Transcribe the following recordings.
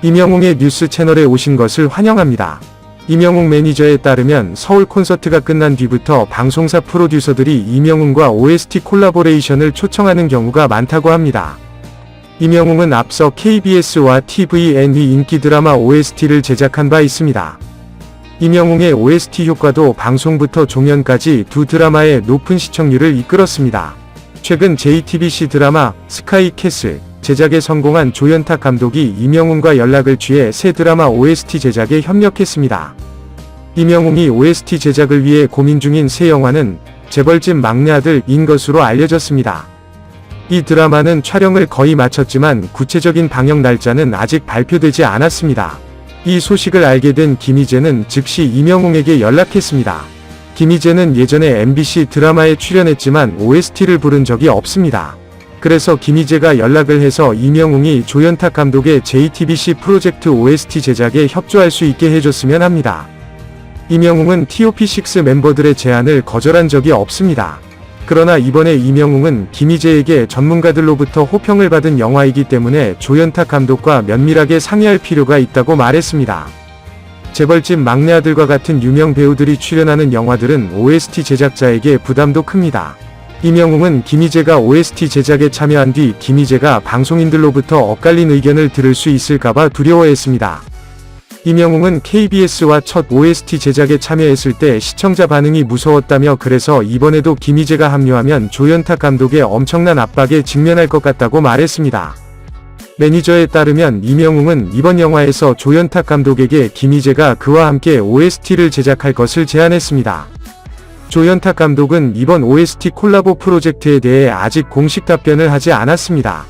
임영웅의 뉴스 채널에 오신 것을 환영합니다. 임영웅 매니저에 따르면 서울 콘서트가 끝난 뒤부터 방송사 프로듀서들이 임영웅과 OST 콜라보레이션을 초청하는 경우가 많다고 합니다. 임영웅은 앞서 KBS와 TVN의 인기 드라마 OST를 제작한 바 있습니다. 임영웅의 OST 효과도 방송부터 종연까지 두 드라마의 높은 시청률을 이끌었습니다. 최근 JTBC 드라마 스카이 캐슬 제작에 성공한 조연탁 감독이 임영웅과 연락을 취해 새 드라마 OST 제작에 협력했습니다. 임영웅이 OST 제작을 위해 고민 중인 새 영화는 재벌집 막내 아들인 것으로 알려졌습니다. 이 드라마는 촬영을 거의 마쳤지만 구체적인 방영 날짜는 아직 발표되지 않았습니다. 이 소식을 알게 된 김희재는 즉시 임영웅에게 연락했습니다. 김희재는 예전에 MBC 드라마에 출연했지만 OST를 부른 적이 없습니다. 그래서 김희재가 연락을 해서 임영웅이 조연탁 감독의 JTBC 프로젝트 OST 제작에 협조할 수 있게 해줬으면 합니다. 임영웅은 TOP6 멤버들의 제안을 거절한 적이 없습니다. 그러나 이번에 임영웅은 김희재에게 전문가들로부터 호평을 받은 영화이기 때문에 조연탁 감독과 면밀하게 상의할 필요가 있다고 말했습니다. 재벌집 막내 아들과 같은 유명 배우들이 출연하는 영화들은 OST 제작자에게 부담도 큽니다. 임영웅은 김희재가 OST 제작에 참여한 뒤 김희재가 방송인들로부터 엇갈린 의견을 들을 수 있을까봐 두려워했습니다. 임영웅은 KBS와 첫 OST 제작에 참여했을 때 시청자 반응이 무서웠다며 그래서 이번에도 김희재가 합류하면 조연탁 감독의 엄청난 압박에 직면할 것 같다고 말했습니다. 매니저에 따르면 임영웅은 이번 영화에서 조연탁 감독에게 김희재가 그와 함께 OST를 제작할 것을 제안했습니다. 조연탁 감독은 이번 OST 콜라보 프로젝트에 대해 아직 공식 답변을 하지 않았습니다.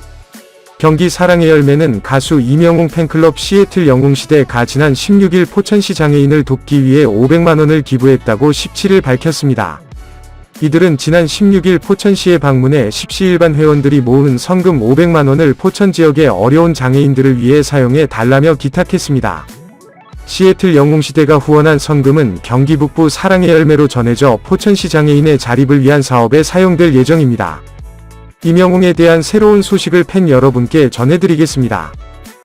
경기 사랑의 열매는 가수 이명웅 팬클럽 시애틀 영웅시대가 지난 16일 포천시 장애인을 돕기 위해 500만원을 기부했다고 17일 밝혔습니다. 이들은 지난 16일 포천시에 방문해 10시1반 회원들이 모은 성금 500만원을 포천 지역의 어려운 장애인들을 위해 사용해 달라며 기탁했습니다. 시애틀 영웅시대가 후원한 성금은 경기 북부 사랑의 열매로 전해져 포천시 장애인의 자립을 위한 사업에 사용될 예정입니다. 임영웅에 대한 새로운 소식을 팬 여러분께 전해드리겠습니다.